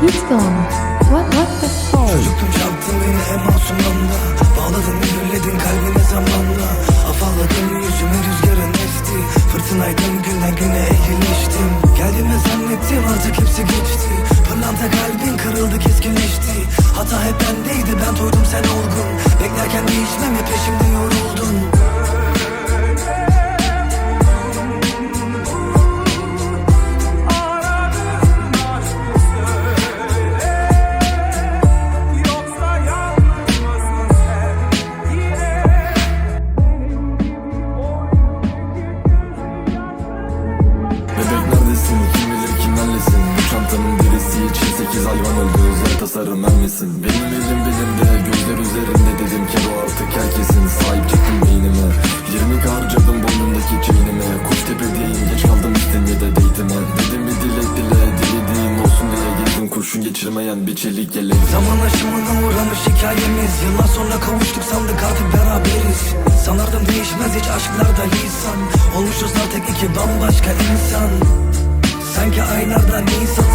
He's gone. What, what the heck? Çocuktun çarptın beni en masum anda Bağladın mühürledin kalbine zamanla. Afalladım yüzüme rüzgarın esti. Fırtınaydım günden güne ehlileştim Geldiğimi zannettim artık hepsi geçti. Pırlanta kalbin kırıldı keskinleşti. Hata hep bendeydi ben toydum sen olgun. Beklerken değişmemi peşimde Bebek neredesin? Kim bilir kimlerlesin? Bu çantanın birisi için sekiz hayvan öldü Özel tasarım misin? Benim elim bilimde Gözler üzerinde dedim ki o artık herkesin. Sahip çıktım beynime. 20 harcadım boynumdaki çeynime Kuş tepedeyim geç kaldım İstinye'de date'ime Dedim bir dilek dile dilediğin olsun diye Gezdim kurşun geçirmeyen bir çelik yelek. Zaman aşımına uğramış hikayemiz. Yıllar sonra kavuştuk sandık artık beraberiz. Sanardım değişmez hiç aşklarda lisan Olmuşuz artık iki bambaşka insan. Sanki aylardan insan